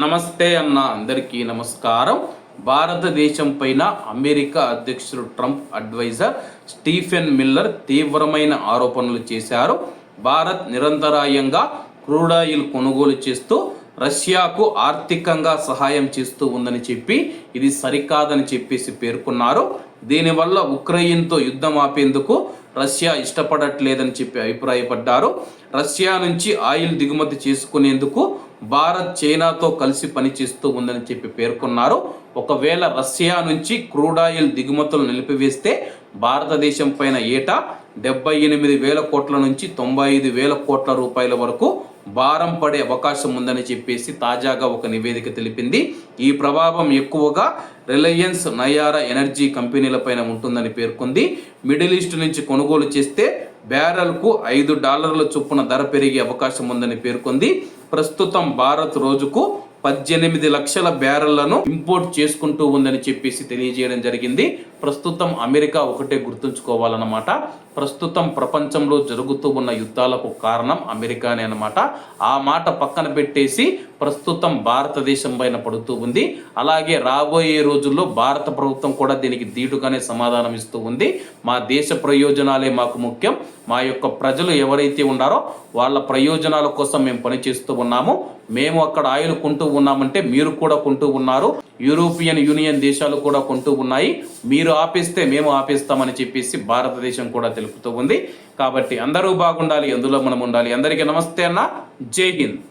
నమస్తే అన్న అందరికీ నమస్కారం. భారతదేశం పైన అమెరికా అధ్యక్షుడు ట్రంప్ అడ్వైజర్ స్టీఫెన్ మిల్లర్ తీవ్రమైన ఆరోపణలు చేశారు. భారత్ నిరంతరాయంగా క్రూడ్ ఆయిల్ కొనుగోలు చేస్తూ రష్యాకు ఆర్థికంగా సహాయం చేస్తూ ఉందని చెప్పి ఇది సరికాదని చెప్పేసి పేర్కొన్నారు. దీనివల్ల ఉక్రెయిన్తో యుద్ధం ఆపేందుకు రష్యా ఇష్టపడట్లేదని చెప్పి అభిప్రాయపడ్డారు. రష్యా నుంచి ఆయిల్ దిగుమతి చేసుకునేందుకు భారత్ చైనాతో కలిసి పనిచేస్తూ ఉందని చెప్పి పేర్కొన్నారు. ఒకవేళ రష్యా నుంచి క్రూడ్ ఆయిల్ దిగుమతులు నిలిపివేస్తే భారతదేశం పైన ఏటా డెబ్బై ఎనిమిది వేల కోట్ల నుంచి తొంభై ఐదు వేల కోట్ల రూపాయల వరకు భారం పడే అవకాశం ఉందని చెప్పేసి తాజాగా ఒక నివేదిక తెలిపింది. ఈ ప్రభావం ఎక్కువగా రిలయన్స్ నయారా ఎనర్జీ కంపెనీలపైన ఉంటుందని పేర్కొంది. మిడిల్ ఈస్ట్ నుంచి కొనుగోలు చేస్తే బ్యారల్కు ఐదు డాలర్ల చొప్పున ధర పెరిగే అవకాశం ఉందని పేర్కొంది. ప్రస్తుతం భారత్ రోజుకు పద్దెనిమిది లక్షల బ్యారెళ్ళను ఇంపోర్ట్ చేసుకుంటూ ఉందని చెప్పేసి తెలియజేయడం జరిగింది. ప్రస్తుతం అమెరికా ఒకటే గుర్తుంచుకోవాలన్నమాట. ప్రస్తుతం ప్రపంచంలో జరుగుతూ ఉన్న యుద్ధాలకు కారణం అమెరికానే అనమాట ఆ మాట పక్కన పెట్టేసి ప్రస్తుతం భారతదేశం పైన పడుతూ ఉంది. అలాగే రాబోయే రోజుల్లో భారత ప్రభుత్వం కూడా దీనికి ధీటుగానే సమాధానం ఇస్తూ ఉంది. మా దేశ ప్రయోజనాలే మాకు ముఖ్యం. మా యొక్క ప్రజలు ఎవరైతే ఉన్నారో వాళ్ళ ప్రయోజనాల కోసం మేము పనిచేస్తూ ఉన్నాము. మేము అక్కడ ఆయిల్ కొంటూ ఉన్నామంటే మీరు కూడా కొంటూ ఉన్నారు. యూరోపియన్ యూనియన్ దేశాలు కూడా కొంటూ ఉన్నాయి. మీరు ఆపేస్తే మేము ఆపేస్తామని చెప్పేసి భారతదేశం కూడా తెలుపుతూ ఉంది. కాబట్టి అందరూ బాగుండాలి అందులో మనం ఉండాలి. అందరికీ నమస్తే అన్న. జై హింద్.